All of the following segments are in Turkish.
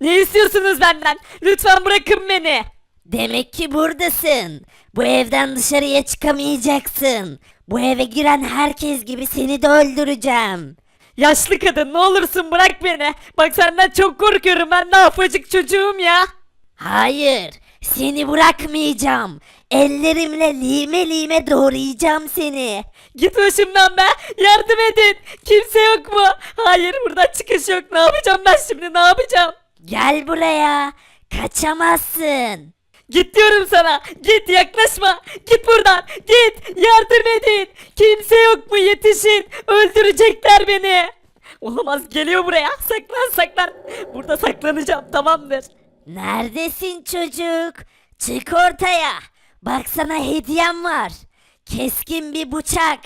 Ne istiyorsunuz benden? Lütfen bırakın beni. Demek ki buradasın. Bu evden dışarıya çıkamayacaksın. Bu eve giren herkes gibi seni de öldüreceğim. Yaşlı kadın ne olursun bırak beni. Bak senden çok korkuyorum ben ne yapacak çocuğum ya. Hayır, seni bırakmayacağım. Ellerimle lime lime doğrayacağım seni. Git başımdan be. Yardım edin. Kimse yok mu? Hayır buradan çıkış yok. Ne yapacağım ben şimdi ne yapacağım? Gel buraya. Kaçamazsın. Git diyorum sana. Git yaklaşma. Git buradan. Git. Yardım edin. Kimse yok mu? Yetişin. Öldürecekler beni. Olamaz geliyor buraya. Saklan saklan. Burada saklanacağım tamamdır. Neredesin çocuk? Çık ortaya. Bak sana hediyem var. Keskin bir bıçak.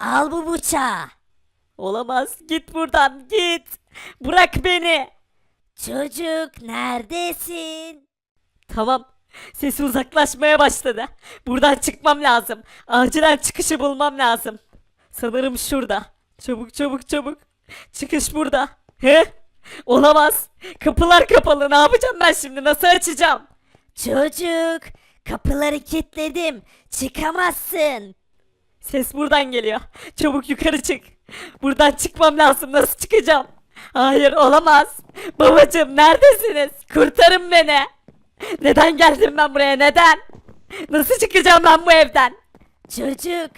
Al bu bıçağı. Olamaz. Git buradan. Git. Bırak beni. Çocuk neredesin? Tamam. Sesi uzaklaşmaya başladı. Buradan çıkmam lazım. Acilen çıkışı bulmam lazım. Sanırım şurada. Çabuk çabuk çabuk. Çıkış burada. He? Olamaz. Kapılar kapalı. Ne yapacağım ben şimdi? Nasıl açacağım? Çocuk kapıları kilitledim. Çıkamazsın. Ses buradan geliyor. Çabuk yukarı çık. Buradan çıkmam lazım. Nasıl çıkacağım? Hayır olamaz. Babacım neredesiniz? Kurtarın beni. Neden geldim ben buraya? Neden? Nasıl çıkacağım ben bu evden? Çocuk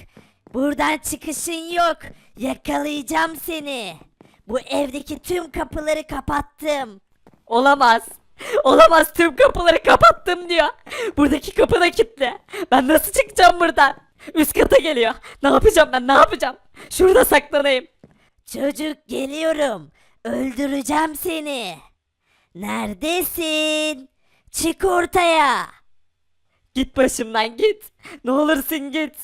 buradan çıkışın yok. Yakalayacağım seni. Bu evdeki tüm kapıları kapattım. Olamaz. Olamaz tüm kapıları kapattım diyor. Buradaki kapı da kilitli. Ben nasıl çıkacağım buradan? Üst kata geliyor. Ne yapacağım ben ne yapacağım? Şurada saklanayım. Çocuk geliyorum. Öldüreceğim seni. Neredesin? Çık ortaya. Git başımdan git. Ne olursun git.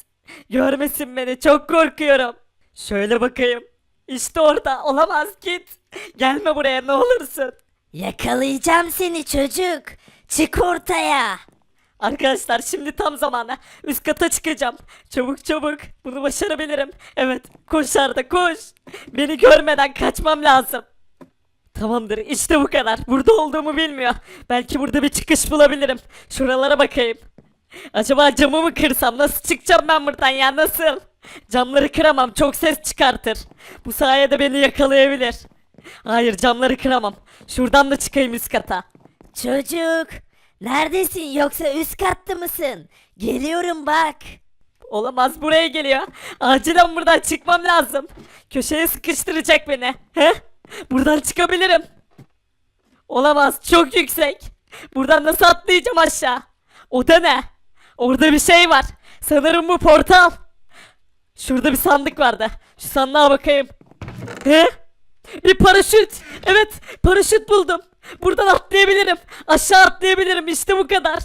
Görmesin beni çok korkuyorum. Şöyle bakayım. İşte orada olamaz git. Gelme buraya ne olursun. Yakalayacağım seni çocuk. Çık ortaya. Arkadaşlar şimdi tam zamanı. Üst kata çıkacağım. Çabuk çabuk. Bunu başarabilirim. Evet koş Arda koş. Beni görmeden kaçmam lazım. Tamamdır işte bu kadar. Burada olduğumu bilmiyor. Belki burada bir çıkış bulabilirim. Şuralara bakayım. Acaba camı mı kırsam? Nasıl çıkacağım ben buradan ya nasıl? Camları kıramam çok ses çıkartır. Bu sayede beni yakalayabilir. Hayır camları kıramam. Şuradan da çıkayım üst kata. Çocuk. Neredesin yoksa üst katta mısın? Geliyorum bak. Olamaz buraya geliyor. Acilen buradan çıkmam lazım. Köşeye sıkıştıracak beni. He? Buradan çıkabilirim. Olamaz çok yüksek. Buradan nasıl atlayacağım aşağı? O ne? Orada bir şey var. Sanırım bu portal. Şurada bir sandık vardı. Şu sandığa bakayım. He? Bir paraşüt. Evet paraşüt buldum. Buradan atlayabilirim. Aşağı atlayabilirim işte bu kadar.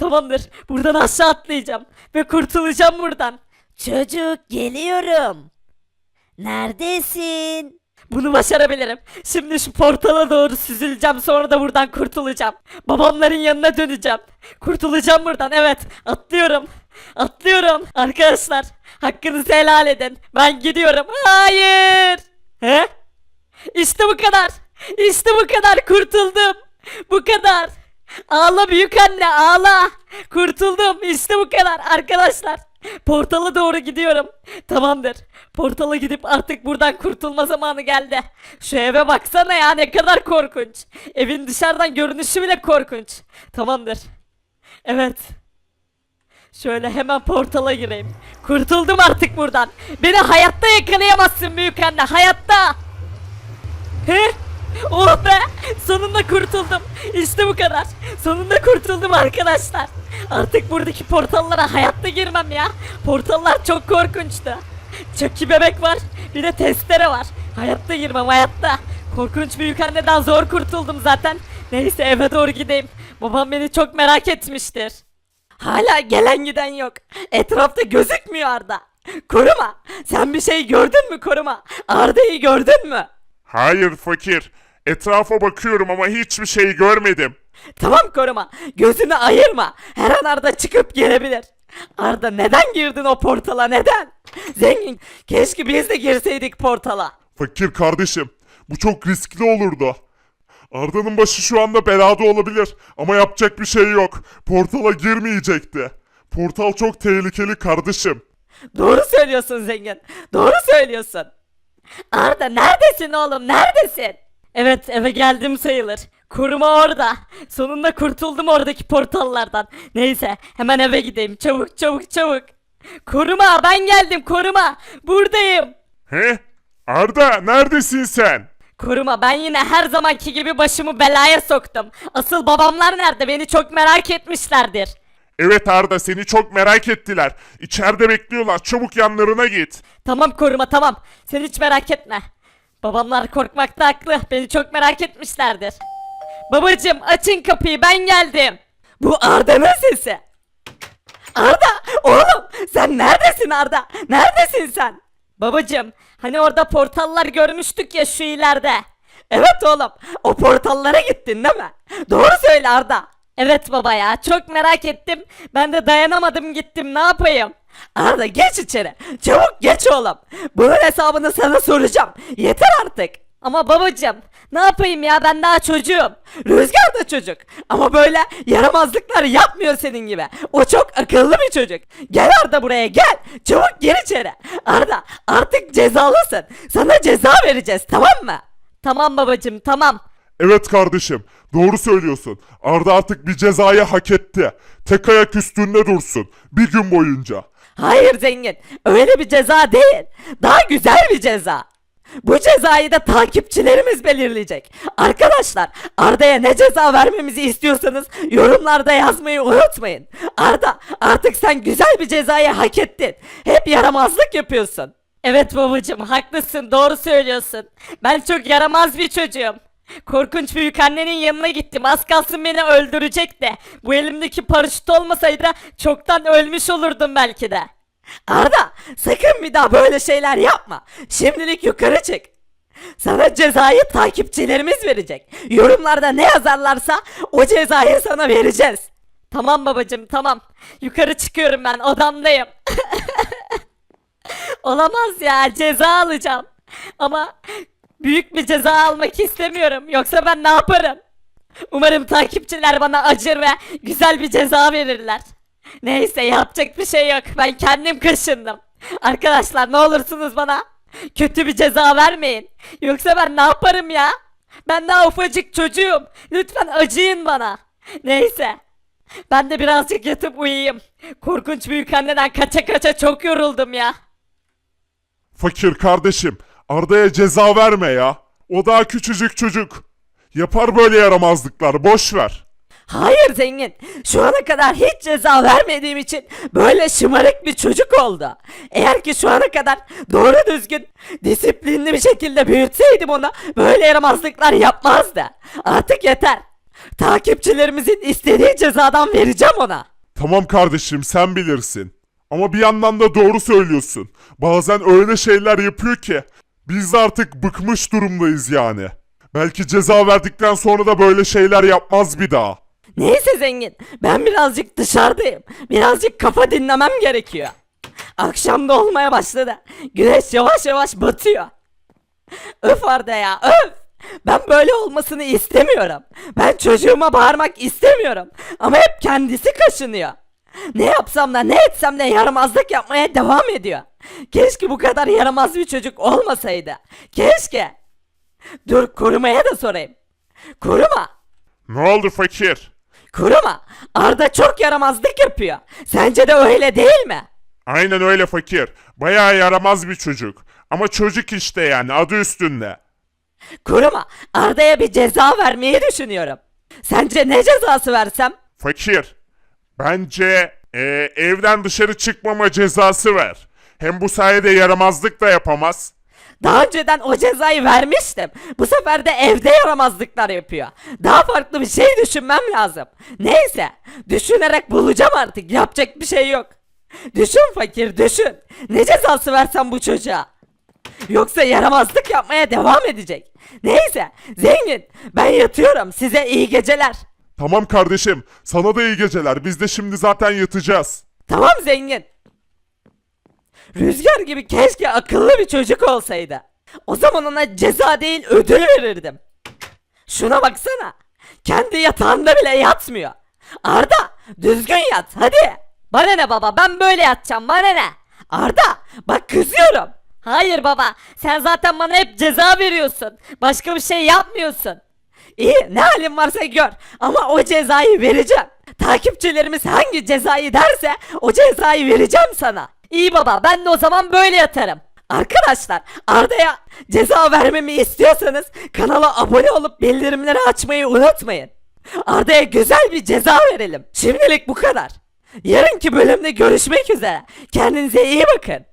Tamamdır. Buradan aşağı atlayacağım. Ve kurtulacağım buradan. Çocuk geliyorum. Neredesin? Bunu başarabilirim. Şimdi şu portala doğru süzüleceğim. Sonra da buradan kurtulacağım. Babamların yanına döneceğim. Kurtulacağım buradan. Evet. Atlıyorum. Atlıyorum. Arkadaşlar. Hakkınızı helal edin. Ben gidiyorum. Hayır. He? İşte bu kadar. İşte bu kadar. Kurtuldum. Bu kadar. Ağla büyük anne ağla. Kurtuldum. İşte bu kadar arkadaşlar. Portala doğru gidiyorum. Tamamdır. Portala gidip artık buradan kurtulma zamanı geldi. Şu eve baksana ya ne kadar korkunç. Evin dışarıdan görünüşü bile korkunç. Tamamdır. Evet. Şöyle hemen portala gireyim. Kurtuldum artık buradan. Beni hayatta yakalayamazsın büyük anne hayatta. He? Oh be! Sonunda kurtuldum. İşte bu kadar. Sonunda kurtuldum arkadaşlar. Artık buradaki portallara hayatta girmem ya. Portallar çok korkunçtu. Çöki bebek var. Bir de testere var. Hayatta girmem hayatta. Korkunç büyük anneden zor kurtuldum zaten. Neyse eve doğru gideyim. Babam beni çok merak etmiştir. Hala gelen giden yok. Etrafta gözükmüyor Arda. Koruma. Sen bir şey gördün mü koruma? Arda'yı gördün mü? Hayır fakir. Etrafa bakıyorum ama hiçbir şey görmedim. Tamam koruma. Gözünü ayırma. Her an Arda çıkıp gelebilir. Arda neden girdin o portala neden? Zengin keşke biz de girseydik portala. Fakir kardeşim, bu çok riskli olurdu. Arda'nın başı şu anda belada olabilir ama yapacak bir şey yok. Portala girmeyecekti. Portal çok tehlikeli kardeşim. Doğru söylüyorsun zengin. Doğru söylüyorsun. Arda neredesin oğlum neredesin? Evet eve geldim sayılır. Koruma orada. Sonunda kurtuldum oradaki portallardan. Neyse hemen eve gideyim. Çabuk çabuk çabuk. Koruma ben geldim koruma. Buradayım. He? Arda neredesin sen? Koruma ben yine her zamanki gibi başımı belaya soktum. Asıl babamlar nerede beni çok merak etmişlerdir. Evet Arda seni çok merak ettiler. İçeride bekliyorlar. Çabuk yanlarına git. Tamam koruma tamam. Sen hiç merak etme. Babamlar korkmakta haklı. Beni çok merak etmişlerdir. Babacım açın kapıyı ben geldim. Bu Arda'nın sesi. Arda oğlum sen neredesin Arda? Neredesin sen? Babacım hani orada portallar görmüştük ya şu ileride. Evet oğlum o portallara gittin değil mi? Doğru söyle Arda. Evet baba ya çok merak ettim. Ben de dayanamadım gittim ne yapayım? Arda geç içeri. Çabuk geç oğlum. Bunun hesabını sana soracağım. Yeter artık. Ama babacım ne yapayım ya ben daha çocuğum. Rüzgar da çocuk. Ama böyle yaramazlıklar yapmıyor senin gibi. O çok akıllı bir çocuk. Gel Arda buraya gel. Çabuk gir içeri. Arda artık cezalısın. Sana ceza vereceğiz tamam mı? Tamam babacım tamam. Evet kardeşim. Doğru söylüyorsun. Arda artık bir cezayı hak etti. Tek ayak üstünde dursun. Bir gün boyunca. Hayır zengin. Öyle bir ceza değil. Daha güzel bir ceza. Bu cezayı da takipçilerimiz belirleyecek. Arkadaşlar Arda'ya ne ceza vermemizi istiyorsanız yorumlarda yazmayı unutmayın. Arda artık sen güzel bir cezayı hak ettin. Hep yaramazlık yapıyorsun. Evet babacım haklısın doğru söylüyorsun. Ben çok yaramaz bir çocuğum. Korkunç büyük annenin yanına gittim. Az kalsın beni öldürecekti. Bu elimdeki paraşüt olmasaydı çoktan ölmüş olurdum belki de. Arda sakın bir daha böyle şeyler yapma. Şimdilik yukarı çık. Sana cezayı takipçilerimiz verecek. Yorumlarda ne yazarlarsa o cezayı sana vereceğiz. Tamam babacım tamam. Yukarı çıkıyorum ben odamdayım. Olamaz ya ceza alacağım. Ama büyük bir ceza almak istemiyorum. Yoksa ben ne yaparım? Umarım takipçiler bana acır ve güzel bir ceza verirler. Neyse yapacak bir şey yok. Ben kendim kaşındım. Arkadaşlar ne olursunuz bana kötü bir ceza vermeyin. Yoksa ben ne yaparım ya? Ben daha ufacık çocuğum. Lütfen acıyın bana. Neyse. Ben de birazcık yatıp uyuyayım. Korkunç büyük anneden kaça kaça çok yoruldum ya. Fakir kardeşim. Arda'ya ceza verme ya. O daha küçücük çocuk. Yapar böyle yaramazlıklar. Boş ver. Hayır zengin. Şu ana kadar hiç ceza vermediğim için böyle şımarık bir çocuk oldu. Eğer ki şu ana kadar doğru düzgün disiplinli bir şekilde büyütseydim onu böyle yaramazlıklar yapmazdı. Artık yeter. Takipçilerimizin istediği cezadan vereceğim ona. Tamam kardeşim sen bilirsin. Ama bir yandan da doğru söylüyorsun. Bazen öyle şeyler yapıyor ki biz artık bıkmış durumdayız yani. Belki ceza verdikten sonra da böyle şeyler yapmaz bir daha. Neyse zengin. Ben birazcık dışarıdayım. Birazcık kafa dinlemem gerekiyor. Akşam da olmaya başladı. Güneş yavaş yavaş batıyor. Öf Arda ya öf. Ben böyle olmasını istemiyorum. Ben çocuğuma bağırmak istemiyorum. Ama hep kendisi kaşınıyor. Ne yapsam da ne etsem de yaramazlık yapmaya devam ediyor. Keşke bu kadar yaramaz bir çocuk olmasaydı. Keşke. Dur korumaya da sorayım. Koruma. Ne oldu fakir? Kuruma. Arda çok yaramazlık yapıyor. Sence de öyle değil mi? Aynen öyle fakir. Bayağı yaramaz bir çocuk. Ama çocuk işte yani adı üstünde. Kuruma. Arda'ya bir ceza vermeyi düşünüyorum. Sence ne cezası versem? Fakir. Bence e, evden dışarı çıkmama cezası ver. Hem bu sayede yaramazlık da yapamaz. Daha önceden o cezayı vermiştim. Bu sefer de evde yaramazlıklar yapıyor. Daha farklı bir şey düşünmem lazım. Neyse. Düşünerek bulacağım artık. Yapacak bir şey yok. Düşün fakir düşün. Ne cezası versem bu çocuğa? Yoksa yaramazlık yapmaya devam edecek. Neyse. Zengin. Ben yatıyorum. Size iyi geceler. Tamam kardeşim. Sana da iyi geceler. Biz de şimdi zaten yatacağız. Tamam zengin. Rüzgar gibi keşke akıllı bir çocuk olsaydı. O zaman ona ceza değil ödül verirdim. Şuna baksana. Kendi yatağında bile yatmıyor. Arda düzgün yat hadi. Bana ne baba ben böyle yatacağım bana ne? Arda bak kızıyorum. Hayır baba sen zaten bana hep ceza veriyorsun. Başka bir şey yapmıyorsun. İyi ne halin varsa gör ama o cezayı vereceğim. Takipçilerimiz hangi cezayı derse o cezayı vereceğim sana. İyi baba ben de o zaman böyle yatarım. Arkadaşlar Arda'ya ceza vermemi istiyorsanız kanala abone olup bildirimleri açmayı unutmayın. Arda'ya güzel bir ceza verelim. Şimdilik bu kadar. Yarınki bölümde görüşmek üzere. Kendinize iyi bakın.